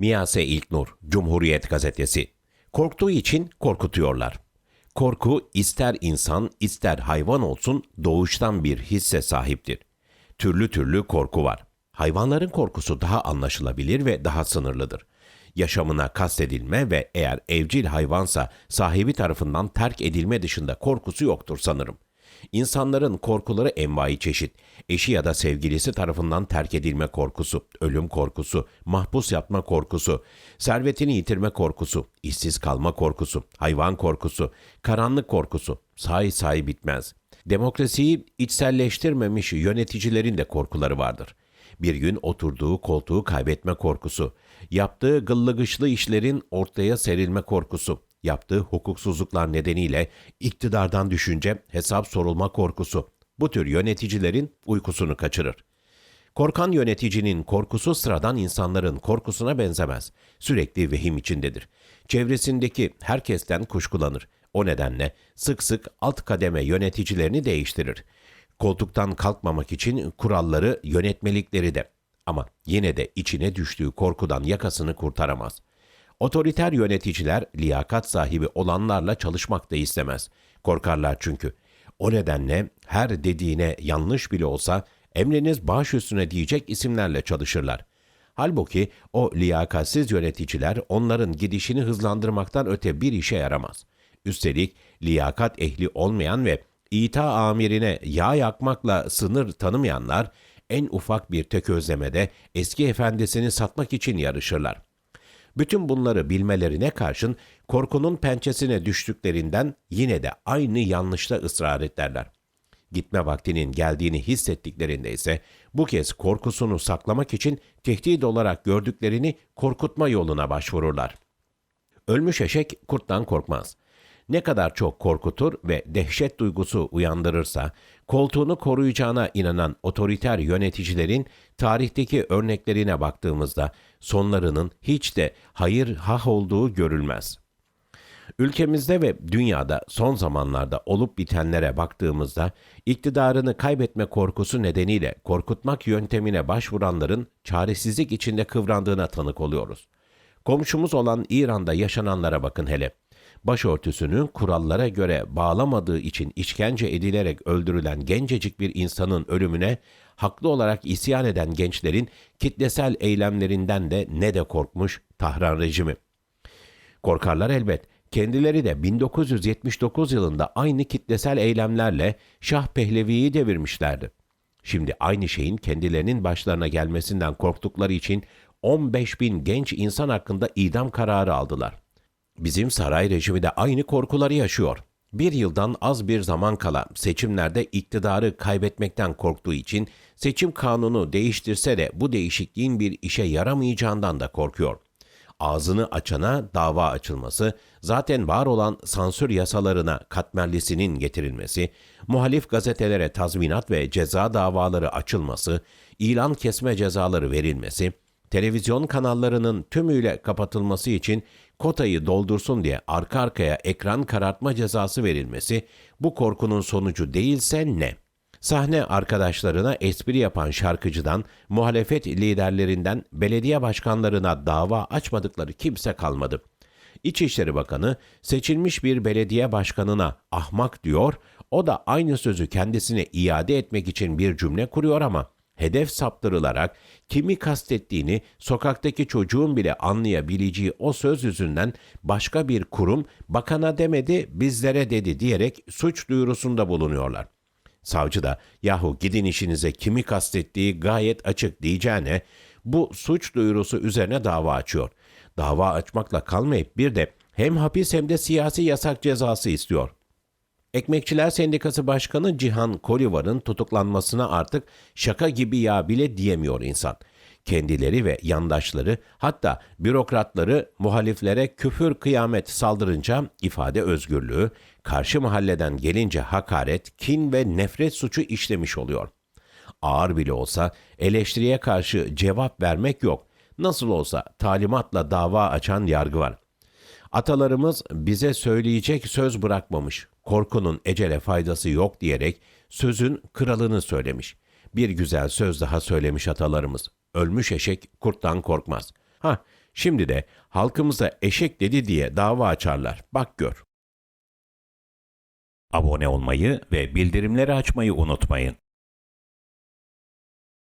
Miyase İlknur, Cumhuriyet Gazetesi. Korktuğu için korkutuyorlar. Korku ister insan ister hayvan olsun doğuştan bir hisse sahiptir. Türlü türlü korku var. Hayvanların korkusu daha anlaşılabilir ve daha sınırlıdır. Yaşamına kastedilme ve eğer evcil hayvansa sahibi tarafından terk edilme dışında korkusu yoktur sanırım. İnsanların korkuları envai çeşit. Eşi ya da sevgilisi tarafından terk edilme korkusu, ölüm korkusu, mahpus yatma korkusu, servetini yitirme korkusu, işsiz kalma korkusu, hayvan korkusu, karanlık korkusu, say say bitmez. Demokrasiyi içselleştirmemiş yöneticilerin de korkuları vardır. Bir gün oturduğu koltuğu kaybetme korkusu, yaptığı gıllıgışlı işlerin ortaya serilme korkusu, yaptığı hukuksuzluklar nedeniyle iktidardan düşünce hesap sorulma korkusu bu tür yöneticilerin uykusunu kaçırır. Korkan yöneticinin korkusu sıradan insanların korkusuna benzemez. Sürekli vehim içindedir. Çevresindeki herkesten kuşkulanır. O nedenle sık sık alt kademe yöneticilerini değiştirir. Koltuktan kalkmamak için kuralları, yönetmelikleri de. Ama yine de içine düştüğü korkudan yakasını kurtaramaz. Otoriter yöneticiler liyakat sahibi olanlarla çalışmak da istemez. Korkarlar çünkü. O nedenle her dediğine yanlış bile olsa emriniz baş üstüne diyecek isimlerle çalışırlar. Halbuki o liyakatsiz yöneticiler onların gidişini hızlandırmaktan öte bir işe yaramaz. Üstelik liyakat ehli olmayan ve ita amirine yağ yakmakla sınır tanımayanlar en ufak bir tökezlemede eski efendisini satmak için yarışırlar. Bütün bunları bilmelerine karşın korkunun pençesine düştüklerinden yine de aynı yanlışta ısrar ederler. Gitme vaktinin geldiğini hissettiklerinde ise bu kez korkusunu saklamak için tehdit olarak gördüklerini korkutma yoluna başvururlar. Ölmüş eşek kurttan korkmaz. Ne kadar çok korkutur ve dehşet duygusu uyandırırsa, koltuğunu koruyacağına inanan otoriter yöneticilerin tarihteki örneklerine baktığımızda sonlarının hiç de hayır hah olduğu görülmez. Ülkemizde ve dünyada son zamanlarda olup bitenlere baktığımızda iktidarını kaybetme korkusu nedeniyle korkutmak yöntemine başvuranların çaresizlik içinde kıvrandığına tanık oluyoruz. Komşumuz olan İran'da yaşananlara bakın hele. Başörtüsünü kurallara göre bağlamadığı için işkence edilerek öldürülen gencecik bir insanın ölümüne haklı olarak isyan eden gençlerin kitlesel eylemlerinden de ne de korkmuş Tahran rejimi. Korkarlar elbet. Kendileri de 1979 yılında aynı kitlesel eylemlerle Şah Pehlevi'yi devirmişlerdi. Şimdi aynı şeyin kendilerinin başlarına gelmesinden korktukları için 15 bin genç insan hakkında idam kararı aldılar. Bizim saray rejimi de aynı korkuları yaşıyor. Bir yıldan az bir zaman kala seçimlerde iktidarı kaybetmekten korktuğu için seçim kanunu değiştirse de bu değişikliğin bir işe yaramayacağından da korkuyor. Ağzını açana dava açılması, zaten var olan sansür yasalarına katmerlisinin getirilmesi, muhalif gazetelere tazminat ve ceza davaları açılması, ilan kesme cezaları verilmesi, televizyon kanallarının tümüyle kapatılması için kotayı doldursun diye arka arkaya ekran karartma cezası verilmesi bu korkunun sonucu değilse ne? Sahne arkadaşlarına espri yapan şarkıcıdan, muhalefet liderlerinden belediye başkanlarına dava açmadıkları kimse kalmadı. İçişleri Bakanı seçilmiş bir belediye başkanına ahmak diyor, o da aynı sözü kendisine iade etmek için bir cümle kuruyor ama hedef saptırılarak kimi kastettiğini sokaktaki çocuğun bile anlayabileceği o söz yüzünden başka bir kurum bakana demedi bizlere dedi diyerek suç duyurusunda bulunuyorlar. Savcı da yahu gidin işinize kimi kastettiği gayet açık diyeceğine bu suç duyurusu üzerine dava açıyor. Dava açmakla kalmayıp bir de hem hapis hem de siyasi yasak cezası istiyor. Ekmekçiler Sendikası Başkanı Cihan Kolivar'ın tutuklanmasına artık şaka gibi ya bile diyemiyor insan. Kendileri ve yandaşları hatta bürokratları muhaliflere küfür kıyamet saldırınca ifade özgürlüğü, karşı mahalleden gelince hakaret, kin ve nefret suçu işlemiş oluyor. Ağır bile olsa eleştiriye karşı cevap vermek yok. Nasıl olsa talimatla dava açan yargı var. Atalarımız bize söyleyecek söz bırakmamış korkunun ecele faydası yok diyerek sözün kralını söylemiş. Bir güzel söz daha söylemiş atalarımız. Ölmüş eşek kurttan korkmaz. Ha, şimdi de halkımıza eşek dedi diye dava açarlar. Bak gör. Abone olmayı ve bildirimleri açmayı unutmayın.